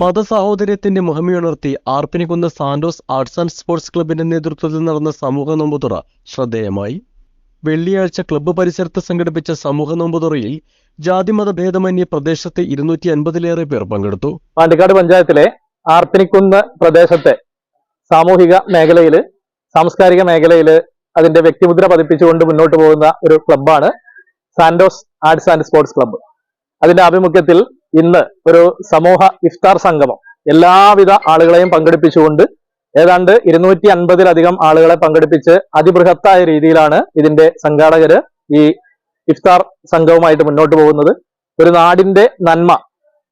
മതസാഹോദര്യത്തിന്റെ മുഹമ്മയുണർത്തി ആർപ്പിനിക്കുന്ന Santos arts and sports ക്ലബിന്റെ നേതൃത്വത്തിൽ നടന്ന സമൂഹ നോമ്പുതുറ ശ്രദ്ധേയമായി. വെള്ളിയാഴ്ച ക്ലബ്ബ് പരിസരത്ത് സംഘടിപ്പിച്ച സമൂഹ നോമ്പുതുറയിൽ ജാതിമത ഭേദമന്യേ പ്രദേശത്തെ ഇരുന്നൂറ്റി അൻപതിലേറെ പേർ പങ്കെടുത്തു. പാലക്കാട് പഞ്ചായത്തിലെ ആർപ്പിനിക്കുന്ന് പ്രദേശത്തെ സാമൂഹിക മേഖലയിൽ സാംസ്കാരിക മേഖലയിൽ അതിന്റെ വ്യക്തിമുദ്ര പതിപ്പിച്ചുകൊണ്ട് മുന്നോട്ട് പോകുന്ന ഒരു ക്ലബ്ബാണ് Santos arts and sports club. അതിന്റെ ആഭിമുഖ്യത്തിൽ ഇന്ന് ഒരു സമൂഹ ഇഫ്താർ സംഗമം. എല്ലാവിധ ആളുകളെയും പങ്കെടുപ്പിച്ചുകൊണ്ട് ഏതാണ്ട് ഇരുന്നൂറ്റി അൻപതിലധികം ആളുകളെ പങ്കെടുപ്പിച്ച് അതിബൃഹത്തായ രീതിയിലാണ് ഇതിന്റെ സംഘാടകര് ഈ ഇഫ്താർ സംഘവുമായിട്ട് മുന്നോട്ട് പോകുന്നത്. ഒരു നാടിന്റെ നന്മ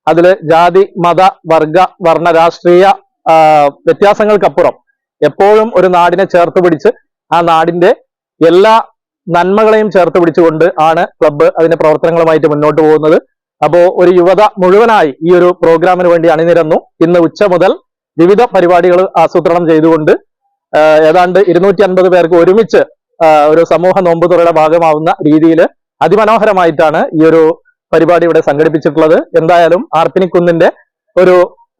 അതിൽ ജാതി മത വർഗ വർണ രാഷ്ട്രീയ വ്യത്യാസങ്ങൾക്കപ്പുറം എപ്പോഴും ഒരു നാടിനെ ചേർത്ത് പിടിച്ച് ആ നാടിന്റെ എല്ലാ നന്മകളെയും ചേർത്ത് പിടിച്ചുകൊണ്ട് ആണ് ക്ലബ്ബ് അതിന്റെ പ്രവർത്തനങ്ങളുമായിട്ട് മുന്നോട്ട് പോകുന്നത്. അപ്പോ ഒരു യുവത മുഴുവനായി ഈ ഒരു പ്രോഗ്രാമിന് വേണ്ടി അണിനിരന്നു. ഇന്ന് ഉച്ച മുതൽ വിവിധ പരിപാടികൾ ആസൂത്രണം ചെയ്തുകൊണ്ട് ഏതാണ്ട് ഇരുന്നൂറ്റി അൻപത് പേർക്ക് ഒരുമിച്ച് ഒരു സമൂഹ നോമ്പുതുറയുടെ ഭാഗമാവുന്ന രീതിയിൽ അതിമനോഹരമായിട്ടാണ് ഈ ഒരു പരിപാടി ഇവിടെ സംഘടിപ്പിച്ചിട്ടുള്ളത്. എന്തായാലും ആർപ്പിനിക്കുന്നിന്റെ ഒരു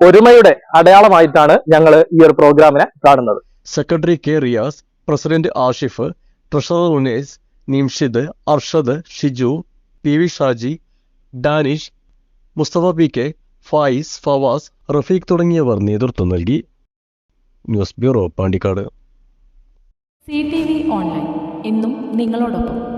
ഒരുമയുടെ അടയാളമായിട്ടാണ് ഞങ്ങൾ ഈ ഒരു പ്രോഗ്രാമിനെ കാണുന്നത്. Secretary K Riyas president Ashif treasurer Unais Nimshid Arshad Shiju P V Shaji Danish Mustafa P K Fayis Fawas Rafeeq തുടങ്ങിയവർ നേതൃത്വം നൽകി. News bureau Pandikkad. C T V online. എന്നും നിങ്ങളോടൊപ്പം.